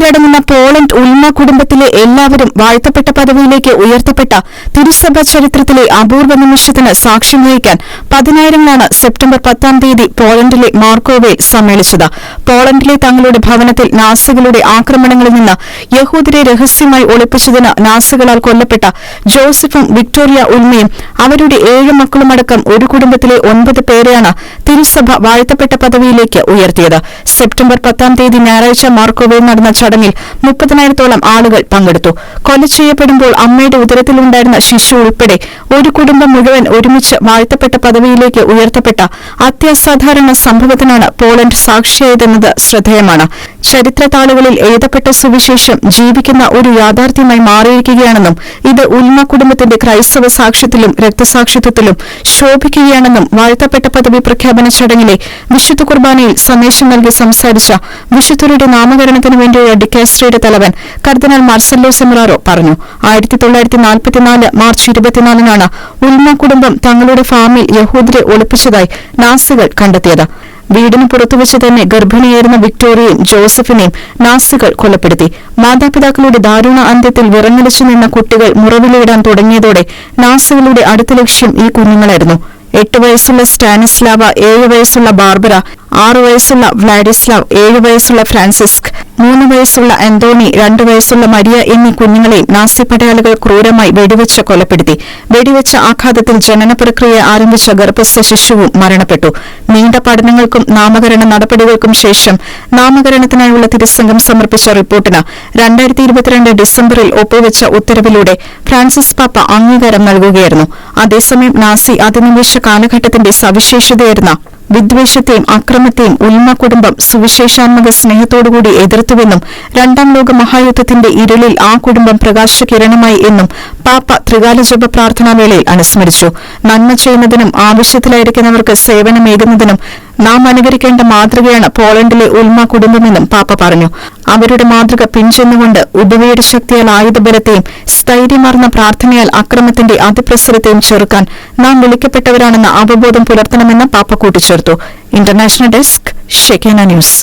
പേരടങ്ങുന്ന പോളണ്ട് ഉൽമ കുടുംബത്തിലെ എല്ലാവരും വാഴ്ത്തപ്പെട്ട പദവിയിലേക്ക് ഉയർത്തപ്പെട്ട തിരുസഭ ചരിത്രത്തിലെ അപൂർവ നിമിഷത്തിന് സാക്ഷ്യം വഹിക്കാൻ പതിനായിരങ്ങളാണ് സെപ്റ്റംബർ പത്താം തീയതി പോളണ്ടിലെ മാർക്കോവയിൽ സമ്മേളിച്ചത്. പോളണ്ടിലെ തങ്ങളുടെ ഭവനത്തിൽ നാസികളുടെ ആക്രമണങ്ങളിൽ നിന്ന് യഹൂദരെ രഹസ്യമായി ഒളിപ്പിച്ചതിന് നാസികളാൽ കൊല്ലപ്പെട്ട ജോസഫും വിക്ടോറിയ ഉൽമയും അവരുടെ ഏഴ് മക്കളുമടക്കം ഒരു കുടുംബത്തിലെ ഒൻപത് പേരെയാണ് തിരുസഭ വാഴ്ത്തപ്പെട്ട പദവിയിലേക്ക് ഉയർത്തിയത്. സെപ്റ്റംബർ പത്താം തീയതി ഞായറാഴ്ച മാർക്കോവയിൽ നടന്ന ചടങ്ങിൽ മുപ്പതിനായിരത്തോളം ആളുകൾ പങ്കെടുത്തു. കൊല ചെയ്യപ്പെടുമ്പോൾ അമ്മയുടെ ഉദരത്തിലുണ്ടായിരുന്ന ശിശു ഉൾപ്പെടെ ഒരു കുടുംബം മുഴുവൻ ഒരുമിച്ച് വാഴ്ത്തപ്പെട്ട പദവിയിലേക്ക് ഉയർത്തപ്പെട്ട അത്യസാധാരണ സംഭവത്തിനാണ് പോളണ്ട് സാക്ഷിയായതെന്നത് ശ്രദ്ധേയമാണ്. ചരിത്ര താളുകളിൽ എഴുതപ്പെട്ട സുവിശേഷം ജീവിക്കുന്ന ഒരു യാഥാർത്ഥ്യമായി മാറിയിരിക്കുകയാണെന്നും ഇത് ഉൽമ കുടുംബത്തിന്റെ ക്രൈസ്തവ സാക്ഷ്യത്തിലും രക്തസാക്ഷിത്വത്തിലും ശോഭിക്കുകയാണെന്നും വാഴ്ത്തപ്പെട്ട പദവി പ്രഖ്യാപന ചടങ്ങിലെ വിശുദ്ധ കുർബാനയിൽ സന്ദേശം നൽകി സംസാരിച്ച വിശുദ്ധരുടെ നാമകരണത്തിന് വേണ്ടിയുള്ള ഡിക്കാസ്ട്രിയുടെ തലവൻ കർദിനാൾ മാർസല്ലോ സെമറാറോ പറഞ്ഞു ആയിരത്തി തൊള്ളായിരത്തി നാൽപ്പത്തിനാല് മാർച്ച് ഇരുപത്തിനാലിനാണ് ഉൽമ കുടുംബം തങ്ങളുടെ ഫാമിൽ യഹൂദരെ ഒളിപ്പിച്ചതായി നാസികൾ കണ്ടെത്തിയത്. വീടിന് പുറത്തുവച്ച് തന്നെ ഗർഭിണിയായിരുന്ന വിക്ടോറിയയും ജോസഫിനെയും നാസികൾ കൊലപ്പെടുത്തി. മാതാപിതാക്കളുടെ ദാരുണ അന്ത്യത്തിൽ വിറങ്ങലിച്ചു നിന്ന കുട്ടികൾ മുറവിലിടാൻ തുടങ്ങിയതോടെ നാസികളുടെ അടുത്ത ലക്ഷ്യം ഈ കുഞ്ഞുങ്ങളായിരുന്നു. എട്ട് വയസ്സുള്ള സ്റ്റാനിസ്ലാവ ഏഴ് വയസ്സുള്ള ബാർബറ ആറു വയസ്സുള്ള വ്ളാഡിസ്ലാവ് ഏഴ് വയസ്സുള്ള ഫ്രാൻസിസ്ക്. മൂന്ന് വയസ്സുള്ള അന്തോണി രണ്ടു വയസ്സുള്ള മരിയ എന്നീ കുഞ്ഞുങ്ങളെ നാസി പടയാളികൾ ക്രൂരമായി വെടിവെച്ച് കൊലപ്പെടുത്തി. വെടിവെച്ച ആഘാതത്തിൽ ജനന പ്രക്രിയ ആരംഭിച്ച ഗർഭസ്ഥ ശിശുവും മരണപ്പെട്ടു. നീണ്ട പഠനങ്ങൾക്കും നാമകരണ നടപടികൾക്കും ശേഷം നാമകരണത്തിനായുള്ള തിരുസംഘം സമർപ്പിച്ച റിപ്പോർട്ടിന് രണ്ടായിരത്തി ഇരുപത്തിരണ്ട് ഡിസംബറിൽ ഒപ്പുവെച്ച ഉത്തരവിലൂടെ ഫ്രാൻസിസ് പാപ്പ അംഗീകാരം നൽകുകയായിരുന്നു. അതേസമയം നാസി അധിനിവേശ കാലഘട്ടത്തിന്റെ സവിശേഷതയായിരുന്ന വിദ്വേഷത്തെയും അക്രമത്തെയും ഉൽമ കുടുംബം സുവിശേഷാത്മക സ്നേഹത്തോടുകൂടി എതിർത്തുവെന്നും രണ്ടാം ലോക മഹായുദ്ധത്തിന്റെ ഇരുളിൽ ആ കുടുംബം പ്രകാശകിരണമായി എന്നും പാപ്പ ത്രികാല ജപ പ്രാർത്ഥനാവേളയിൽ അനുസ്മരിച്ചു. നന്മ ചെയ്യുന്നതിനും ആവശ്യത്തിലായിരിക്കുന്നവർക്ക് സേവനമേകുന്നതിനും നാം അനുകരിക്കേണ്ട മാതൃകയാണ് പോളണ്ടിലെ ഉൽമ കുടുംബമെന്നും പാപ്പ പറഞ്ഞു. അവരുടെ മാതൃക പിഞ്ചെന്നുകൊണ്ട് ഉപവയുടെ ശക്തിയാൽ ആയുധബലത്തെയും സ്ഥൈര്യമാർന്ന പ്രാർത്ഥനയാൽ അക്രമത്തിന്റെ അതിപ്രസരത്തെയും ചെറുക്കാൻ നാം വിളിക്കപ്പെട്ടവരാണെന്ന അവബോധം പുലർത്തണമെന്ന് പാപ്പ കൂട്ടിച്ചേർത്തു. International desk Shekinah news.